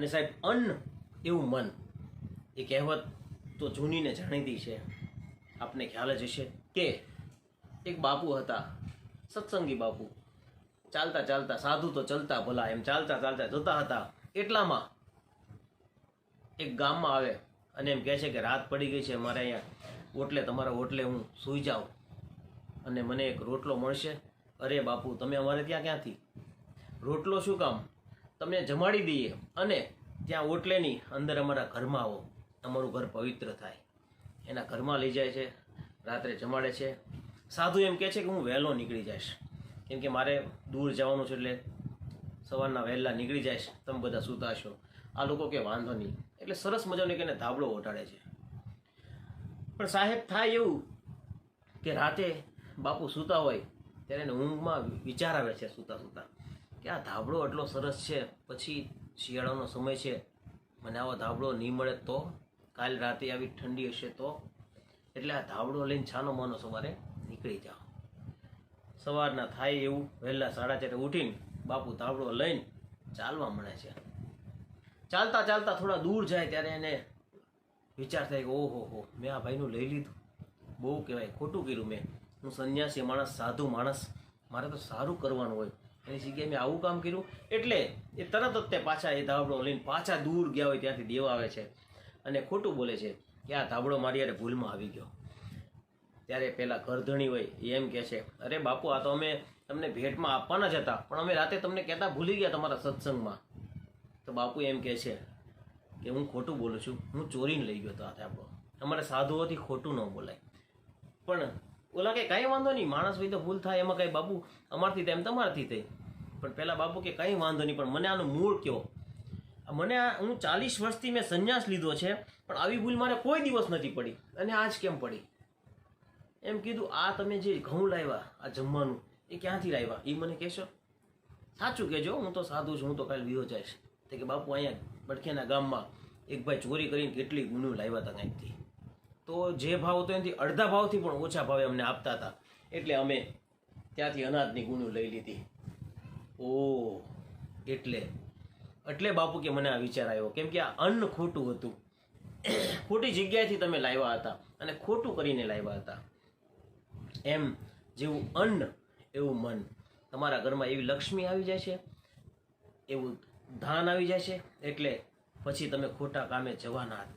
અને સાહેબ, અન્ન એવું મન, એ કહેવત તો જૂનીને જાણીતી છે. આપને ખ્યાલ જ હશે કે એક બાપુ હતા, સત્સંગી બાપુ. ચાલતા ચાલતા સાધુ તો ચલતા ભલા, એમ ચાલતા ચાલતા જતા હતા. એટલામાં એક ગામમાં આવે અને એમ કહે છે કે રાત પડી ગઈ છે, મારે અહીંયા ઓટલે, તમારા ઓટલે હું સૂઈ જાઉં અને મને એક રોટલો મળશે. અરે બાપુ, તમે અમારે ત્યાં ક્યાંથી? રોટલો શું કામ? તમને જમાડી દઈએ અને ત્યાં ઓટલેની અંદર અમારા ઘરમાં આવો અમારું ઘર પવિત્ર થાય. એના ઘરમાં લઈ જાય છે, રાત્રે જમાડે છે. સાધુ એમ કહે છે કે હું વહેલો નીકળી જઈશ. કેમ કે મારે દૂર જવાનું છે એટલે સવારના વહેલા નીકળી જઈશ, તમે બધા સૂતા છો આ લોકો કે વાંધો નહીં. એટલે સરસ મજાનો કે ધાબળો ઓટાડે છે. પણ સાહેબ થાય એવું કે રાતે બાપુ સૂતા હોય, ત્યારે એને ઊંઘમાં વિચાર આવે છે સૂતા સૂતા કે આ ધાબળો એટલો સરસ છે, પછી શિયાળાનો સમય છે, મને આવો ધાબળો નહીં મળે તો? કાલ રાતે આવી ઠંડી હશે તો? એટલે આ ધાબળો લઈને છાનો માનો સવારે નીકળી જાઓ. સવારના થાય એવું, વહેલા સાડા ચારે ઉઠીને બાપુ ધાબળો લઈને ચાલવા મળે છે. ચાલતા ચાલતા થોડા દૂર જાય ત્યારે એને વિચાર થાય કે ઓહો હો, મેં આ ભાઈનું લઈ લીધું. બહુ કહેવાય, ખોટું કર્યું મેં. હું સંન્યાસી માણસ, સાધુ માણસ. મારે તો સારું કરવાનું હોય. એની જગ્યાએ મેં આવું કામ કર્યું. એટલે એ તરત જ તે પાછા એ ધાબળો લઈને પાછા દૂર ગયા હોય ત્યાંથી દેવા આવે છે. અને ખોટું બોલે છે કે આ ધાબળો મારી યારે ભૂલમાં આવી ગયો. ત્યારે પેલા ઘરધણી હોય એ એમ કહે છે, અરે બાપુ, આ તો અમે તમને ભેટમાં આપવાના જ હતા, પણ અમે રાતે તમને કહેતા ભૂલી ગયા તમારા સત્સંગમાં. તો બાપુ એમ કહે છે કે, હું ખોટું બોલું છું. હું ચોરીને લઈ ગયો હતો આ ધાબળો. અમારે સાધુઓથી ખોટું ન બોલાય. પણ ઓલા કે કાંઈ વાંધો નહીં, માણસ હોય તો ભૂલ થાય, એમાં કાંઈ બાપુ અમારથી એમ તમારથી થઈ પણ પેલા બાપુ કે કંઈ વાંધો નહીં, પણ મને આનો મૂળ આ મને હું ચાલીસ વર્ષથી મેં સંન્યાસ લીધો છે, પણ આવી ભૂલ મારે કોઈ દિવસ નથી પડી. અને આજ કેમ પડી? એમ કીધું, આ તમે જે ઘઉં લાવ્યા, આ જમવાનું, એ ક્યાંથી લાવ્યા? એ મને કહેશો. સાચું કહેજો, હું તો સાધુ છું, હું તો કાલે વિયો જઈશ કે, બાપુ, અહીંયા બડખેના ગામમાં એક ભાઈ ચોરી કરીને કેટલી ગુનું લાવ્યા હતા કંઈકથી તો જે ભાવ હતો એનાથી અડધા ભાવથી પણ ઓછા ભાવે અમને આપતા હતા. એટલે અમે ત્યાંથી અનાજની ગુનું લઈ લીધી. ઓ, એટલે એટલે બાપુ કે મને આ વિચાર આવ્યો. કેમ કે આ અન્ન ખોટું હતું. ખોટી જગ્યાએથી તમે લાવ્યા હતા અને ખોટું કરીને લાવ્યા હતા. એમ જેવું અન્ન, એવું મન. તમારા ઘરમાં એવી લક્ષ્મી આવી જાય છે એવું ધાન આવી જાય છે એટલે પછી તમે ખોટા કામે જવાના. જ